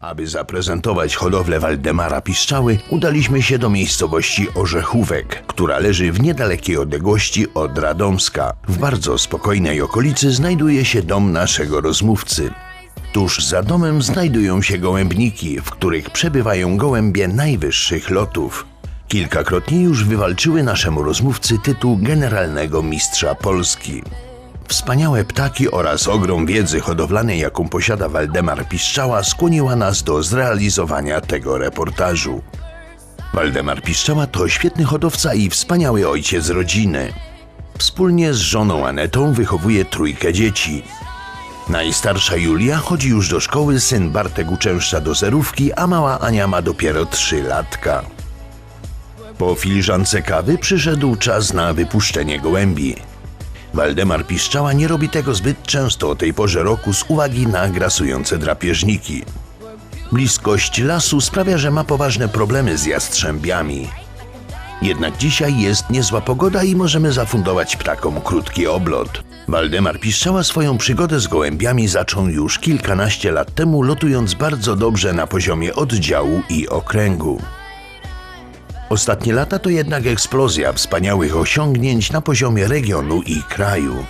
Aby zaprezentować hodowlę Waldemara Piszczały, udaliśmy się do miejscowości Orzechówek, która leży w niedalekiej odległości od Radomska. W bardzo spokojnej okolicy znajduje się dom naszego rozmówcy. Tuż za domem znajdują się gołębniki, w których przebywają gołębie najwyższych lotów. Kilkakrotnie już wywalczyły naszemu rozmówcy tytuł generalnego mistrza Polski. Wspaniałe ptaki oraz ogrom wiedzy hodowlanej, jaką posiada Waldemar Piszczała, skłoniła nas do zrealizowania tego reportażu. Waldemar Piszczała to świetny hodowca i wspaniały ojciec rodziny. Wspólnie z żoną Anetą wychowuje trójkę dzieci. Najstarsza Julia chodzi już do szkoły, syn Bartek uczęszcza do zerówki, a mała Ania ma dopiero trzy latka. Po filiżance kawy przyszedł czas na wypuszczenie gołębi. Waldemar Piszczała nie robi tego zbyt często o tej porze roku z uwagi na grasujące drapieżniki. Bliskość lasu sprawia, że ma poważne problemy z jastrzębiami. Jednak dzisiaj jest niezła pogoda i możemy zafundować ptakom krótki oblot. Waldemar Piszczała swoją przygodę z gołębiami zaczął już kilkanaście lat temu, lotując bardzo dobrze na poziomie oddziału i okręgu. Ostatnie lata to jednak eksplozja wspaniałych osiągnięć na poziomie regionu i kraju.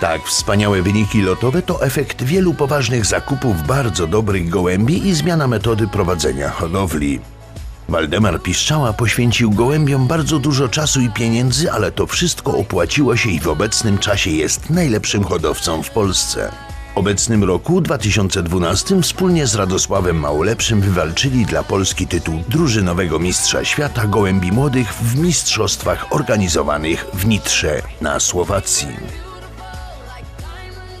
Tak, wspaniałe wyniki lotowe to efekt wielu poważnych zakupów bardzo dobrych gołębi i zmiana metody prowadzenia hodowli. Waldemar Piszczała poświęcił gołębiom bardzo dużo czasu i pieniędzy, ale to wszystko opłaciło się i w obecnym czasie jest najlepszym hodowcą w Polsce. Obecnym roku 2012 wspólnie z Radosławem Małolepszym wywalczyli dla Polski tytuł drużynowego mistrza świata gołębi młodych w mistrzostwach organizowanych w Nitrze na Słowacji.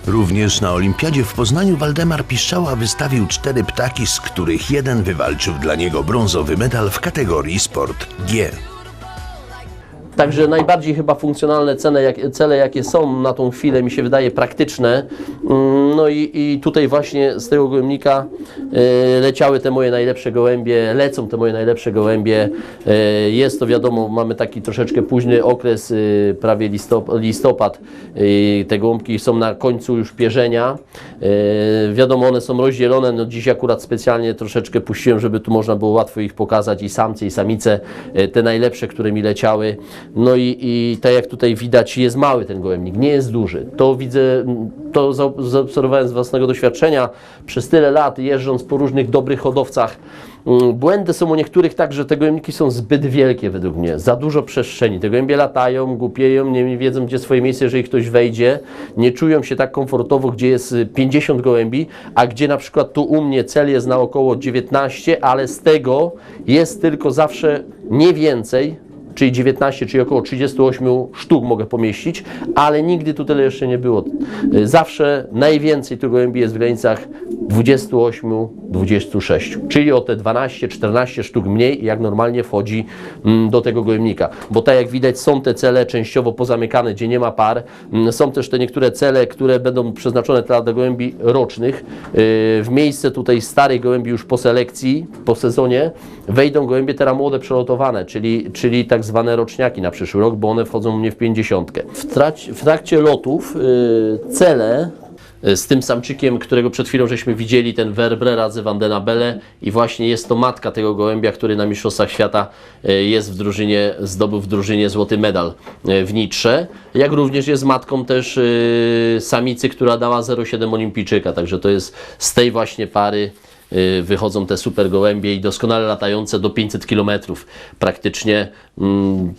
Również na olimpiadzie w Poznaniu Waldemar Piszczała wystawił cztery ptaki, z których jeden wywalczył dla niego brązowy medal w kategorii Sport G. Także najbardziej chyba funkcjonalne cele, jak, cele, jakie są na tą chwilę, mi się wydaje praktyczne. No i, i tutaj właśnie z tego gołębnika e, leciały te moje najlepsze gołębie, lecą te moje najlepsze gołębie. E, Jest to wiadomo, mamy taki troszeczkę późny okres, e, prawie listop, listopad. Te gołąbki są na końcu już pierzenia. Wiadomo, one są rozdzielone. No dziś akurat specjalnie troszeczkę puściłem, żeby tu można było łatwo ich pokazać i samce i samice, te najlepsze, które mi leciały. No i, i tak jak tutaj widać, jest mały ten gołębnik, nie jest duży. To widzę, to za- zaobserwowałem z własnego doświadczenia przez tyle lat, jeżdżąc po różnych dobrych hodowcach. Mm, Błędy są u niektórych tak, że te gołębniki są zbyt wielkie według mnie, za dużo przestrzeni. Te gołębie latają, głupieją, nie wiedzą gdzie swoje miejsce, jeżeli ktoś wejdzie, nie czują się tak komfortowo, gdzie jest y, 50 gołębi, a gdzie na przykład tu u mnie cel jest na około 19, ale z tego jest tylko zawsze nie więcej, czyli 19, czyli około 38 sztuk mogę pomieścić, ale nigdy tu tyle jeszcze nie było. Y, Zawsze najwięcej tu gołębi jest w granicach 28-26, czyli o te 12-14 sztuk mniej, jak normalnie wchodzi mm, do tego gołębnika. Bo tak jak widać, są te cele częściowo pozamykane, gdzie nie ma par. Mm, Są też te niektóre cele, które będą przeznaczone dla gołębi rocznych. Y, W miejsce tutaj starych gołębi już po selekcji, po sezonie, wejdą gołębie teraz młode przelotowane, czyli, czyli tak zwane roczniaki na przyszły rok, bo one wchodzą mnie w 50. W, trakcie lotów y, cele y, z tym samczykiem, którego przed chwilą żeśmy widzieli, ten Verbre razy Vandena Belle i właśnie jest to matka tego gołębia, który na Mistrzostwach Świata y, jest w drużynie, zdobył w drużynie złoty medal y, w Nitrze, jak również jest matką też samicy, która dała 0,7 olimpijczyka, także to jest z tej właśnie pary wychodzą te super gołębie i doskonale latające do 500 km. Praktycznie mm,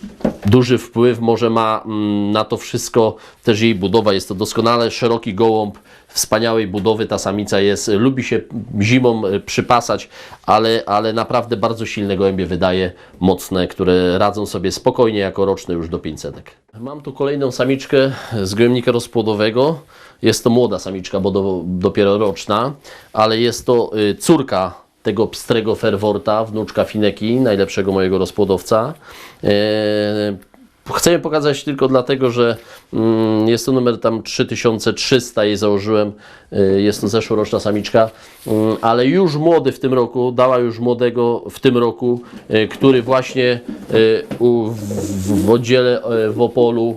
duży wpływ może ma mm, na to wszystko też jej budowa. Jest to doskonale szeroki gołąb, wspaniałej budowy. Ta samica jest, lubi się zimą y, przypasać, ale, ale naprawdę bardzo silne gołębie wydaje, mocne, które radzą sobie spokojnie jako roczne już do 500. Mam tu kolejną samiczkę z gołębnika rozpłodowego. Jest to młoda samiczka, bo do, dopiero roczna, ale jest to y, córka tego pstrego ferworta, wnuczka Fineki, najlepszego mojego rozpłodowca. Chcę je pokazać tylko dlatego, że mm, jest to numer tam 3300, jej założyłem, y, jest to zeszłoroczna samiczka, mm, ale już młody w tym roku, dała już młodego w tym roku, y, który właśnie y, w, y, w Opolu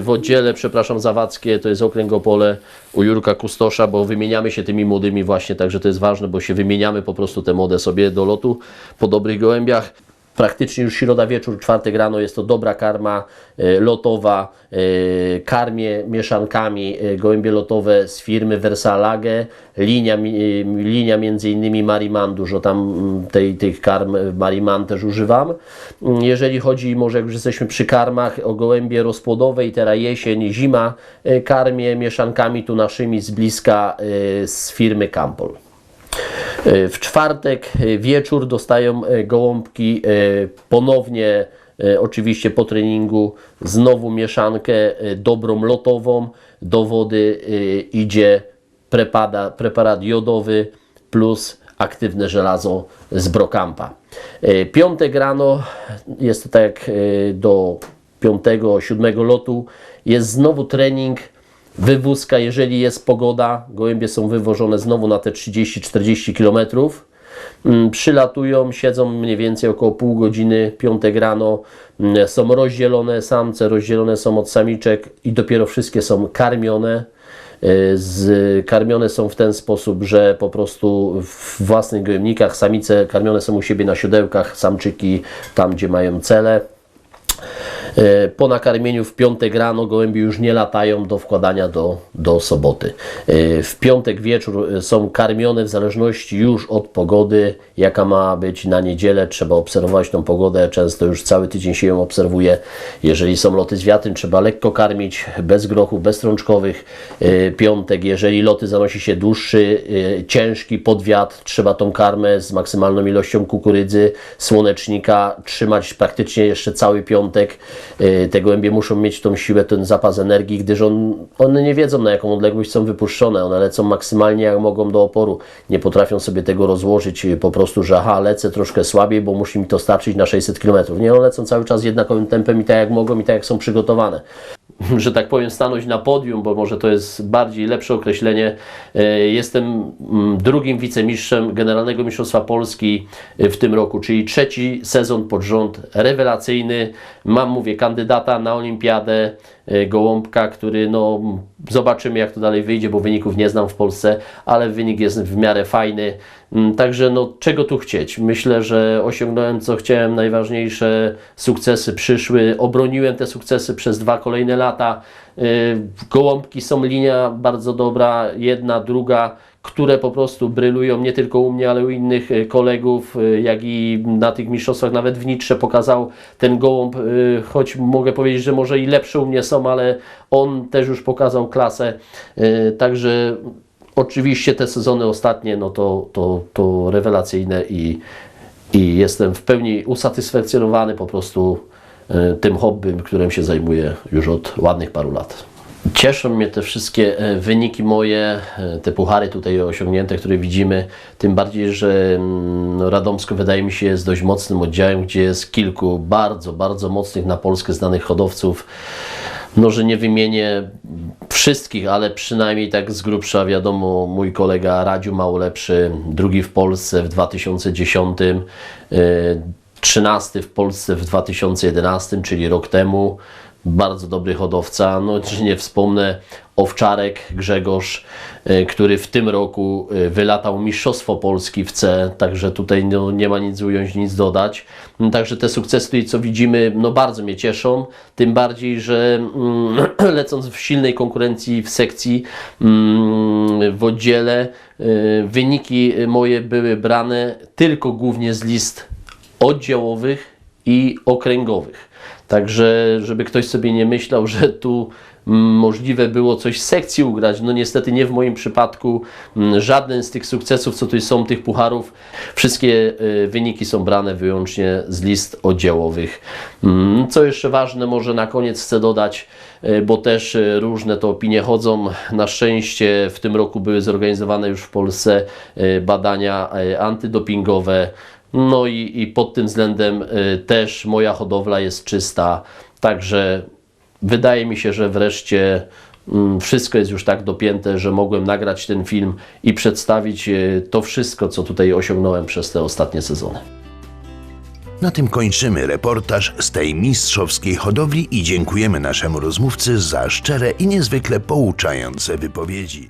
w oddziale, przepraszam, zawadzkie, to jest okręgopole u Jurka Kustosza, bo wymieniamy się tymi młodymi właśnie, także to jest ważne, bo się wymieniamy po prostu te młode sobie do lotu po dobrych gołębiach. Praktycznie już środa wieczór, czwartek rano jest to dobra karma e, lotowa. E, karmię mieszankami e, gołębie lotowe z firmy Versalage. Linia, linia między innymi Mariman, dużo tam mm, tej, tych karm Mariman też używam. Mm, Jeżeli chodzi, może jak już jesteśmy przy karmach, o gołębie rozpłodowe i teraz jesień, zima, karmię mieszankami tu naszymi z bliska z firmy Campol. E, W czwartek e, wieczór dostają e, gołąbki ponownie, oczywiście po treningu, znowu mieszankę dobrą lotową. Do wody idzie prepada, preparat jodowy plus aktywne żelazo z Brokampa. Piątek rano, jest to tak do piątego, siódmego lotu, jest znowu trening Wywózka, jeżeli jest pogoda, gołębie są wywożone znowu na te 30-40 km. Mm, Przylatują, siedzą mniej więcej około pół godziny, piątek rano. Mm, Są rozdzielone samce, rozdzielone są od samiczek i dopiero wszystkie są karmione. Y, Z, karmione są w ten sposób, że po prostu w własnych gołębnikach samice karmione są u siebie na siodełkach, samczyki tam, gdzie mają cele. E, Po nakarmieniu w piątek rano gołębie już nie latają do wkładania do, do soboty. E, W piątek wieczór e, są karmione w zależności już od pogody, jaka ma być na niedzielę. Trzeba obserwować tą pogodę. Często już cały tydzień się ją obserwuje. Jeżeli są loty z wiatrem, trzeba lekko karmić, bez grochów, bez strączkowych. Piątek, jeżeli loty zanosi się dłuższy, ciężki, pod wiatr, trzeba tą karmę z maksymalną ilością kukurydzy, słonecznika trzymać praktycznie jeszcze cały piątek. Y, Te gołębie muszą mieć tą siłę, ten zapas energii, gdyż on, one nie wiedzą na jaką odległość są wypuszczone. One lecą maksymalnie jak mogą do oporu. Nie potrafią sobie tego rozłożyć y, po prostu, że aha, lecę troszkę słabiej, bo musi mi to starczyć na 600 km. Nie, one lecą cały czas jednakowym tempem i tak jak mogą i tak jak są przygotowane że tak powiem, stanąć na podium, bo może to jest bardziej lepsze określenie. E, Jestem mm, drugim wicemistrzem Generalnego Mistrzostwa Polski w tym roku, czyli trzeci sezon pod rząd rewelacyjny. Mam, mówię, kandydata na olimpiadę e, Gołąbka, który no zobaczymy jak to dalej wyjdzie, bo wyników nie znam w Polsce, ale wynik jest w miarę fajny. Mm, Także no czego tu chcieć? Myślę, że osiągnąłem co chciałem, najważniejsze sukcesy przyszły, obroniłem te sukcesy przez dwa kolejne lata. Yy, Gołąbki są linia bardzo dobra, jedna, druga, które po prostu brylują nie tylko u mnie, ale u innych y, kolegów, y, jak i na tych mistrzostwach nawet w Nitrze pokazał ten gołąb, y, choć mogę powiedzieć, że może i lepsze u mnie są, ale on też już pokazał klasę. Także oczywiście te sezony ostatnie, no to, to, to rewelacyjne i, i jestem w pełni usatysfakcjonowany po prostu e, tym hobbym, którym się zajmuję już od ładnych paru lat. Cieszą mnie te wszystkie e, wyniki moje, e, te puchary tutaj osiągnięte, które widzimy. Tym bardziej, że mm, no, Radomsko wydaje mi się jest dość mocnym oddziałem, gdzie jest kilku bardzo, bardzo mocnych na Polskę znanych hodowców. No, że nie wymienię wszystkich, ale przynajmniej tak z grubsza wiadomo, mój kolega Radziu Małolepszy, drugi w Polsce w 2010, e, 13 w Polsce w 2011, czyli rok temu. Bardzo dobry hodowca. No, nie wspomnę Owczarek Grzegorz, e, który w tym roku e, wylatał Mistrzostwo Polski w C, także tutaj no, nie ma nic ująć, nic dodać. Mm, Także te sukcesy, co widzimy, no bardzo mnie cieszą. Tym bardziej, że mm, lecąc w silnej konkurencji w sekcji, mm, w oddziale, e, wyniki moje były brane tylko głównie z list oddziałowych i okręgowych. Także, żeby ktoś sobie nie myślał, że tu mm, możliwe było coś z sekcji ugrać. No niestety nie w moim przypadku. Mm, Żaden z tych sukcesów, co tu są, tych pucharów, wszystkie y, wyniki są brane wyłącznie z list oddziałowych. Mm, Co jeszcze ważne, może na koniec chcę dodać, y, bo też y, różne to opinie chodzą. Na szczęście w tym roku były zorganizowane już w Polsce badania antydopingowe. No i, i pod tym względem y, też moja hodowla jest czysta, także wydaje mi się, że wreszcie mm, wszystko jest już tak dopięte, że mogłem nagrać ten film i przedstawić y, to wszystko, co tutaj osiągnąłem przez te ostatnie sezony. Na tym kończymy reportaż z tej mistrzowskiej hodowli i dziękujemy naszemu rozmówcy za szczere i niezwykle pouczające wypowiedzi.